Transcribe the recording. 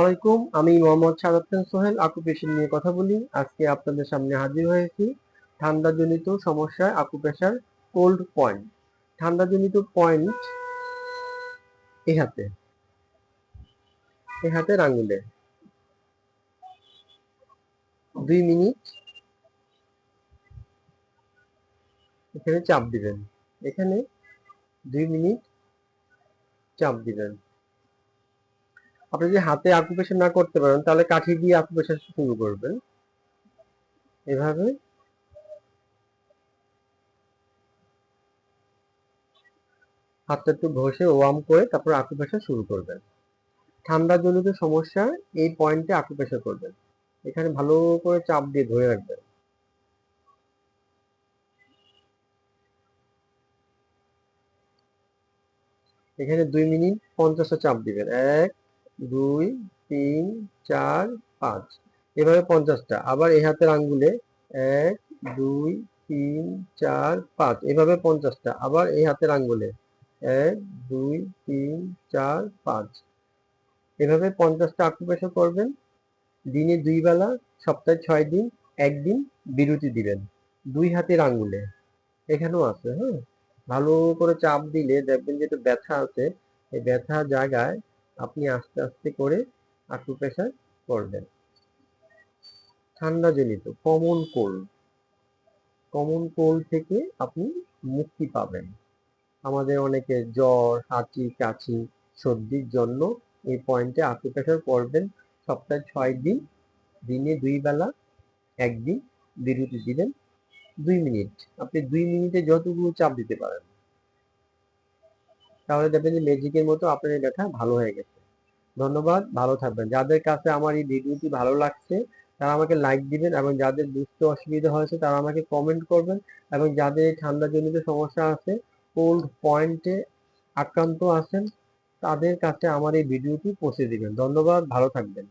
আলাইকুম, আমি মোহাম্মদ সাদাত সোহেল আকুপেশন নিয়ে কথা বলি। আজকে আপনাদের সামনে হাজির হয়েছি ঠান্ডাজনিত সমস্যায় আকুপেশার কোল্ড পয়েন্ট ঠান্ডাজনিত পয়েন্ট এই হাতে এই হাতের দুই মিনিট। এখানে চাপ দিবেন। এখানে দুই মিনিট চাপ দিবেন। আপনি যদি হাতে আকুপেশন না করতে পারেন, তাহলে কাঠি দিয়ে আকুপেশন শুরু করবেন। এভাবে। হাতটা একটু ঘষে ওয়ার্ম করে তারপর আকুপেশন শুরু করবেন। ঠান্ডা জনিত সমস্যা, এই পয়েন্টে আকুপেশন করবেন। এখানে ভালো করে চাপ দিয়ে ধরে রাখবেন। এখানে দুই মিনিট পঞ্চাশটা চাপ দিবেন। এক দুই, তিন, চার, পাঁচ। এভাবে পঞ্চাশটা। আবার এই হাতের আঙ্গুলে এক, দুই, তিন, চার, পাঁচ। এভাবে পঞ্চাশটা। আবার এই হাতের আঙ্গুলে এক, দুই, তিন, চার, পাঁচ। এভাবে পঞ্চাশটা আকুপেশন করবেন। দিনে দুই বেলা, সপ্তাহে ছয় দিন, একদিন বিরতি দিবেন। দুই হাতের আঙ্গুলে। এখানেও আছে হ্যাঁ? ভালো করে চাপ দিলে দেখবেন যে একটু ব্যথা আছে। এই ব্যথা জায়গায় আপনি আস্তে আস্তে করে আকুপ্রেশার করবেন। ঠান্ডা জনিত কমন কোল্ড কমন কোল্ড থেকে আপনি মুক্তি পাবেন। আমাদের অনেকে জ্বর, হাঁচি, কাশি, সর্দির জন্য এই পয়েন্টে আকুপ্রেশার করবেন। সপ্তাহে ছয় দিন, দিনে দুই বেলা একদিন বিরতি দিবেন। দুই মিনিট, আপনি দুই মিনিটে যতগুলো চাপ দিতে পারেন। তাহলে দেখবেন যে ম্যাজিকের মতো আপনার এই লেখা ভালো হয়ে গেছে। ধন্যবাদ, ভালো থাকবেন। যাদের কাছে আমার এই ভিডিওটি ভালো লাগছে, তারা আমাকে লাইক দিবেন এবং যাদের বুঝতে অসুবিধা হয়েছে, তারা আমাকে কমেন্ট করবেন এবং যাদের ঠান্ডা জনিত সমস্যা আছে কোল্ড পয়েন্টে আক্রান্ত আছেন, তাদের কাছে আমার এই ভিডিওটি পৌঁছে দিবেন। ধন্যবাদ, ভালো থাকবেন।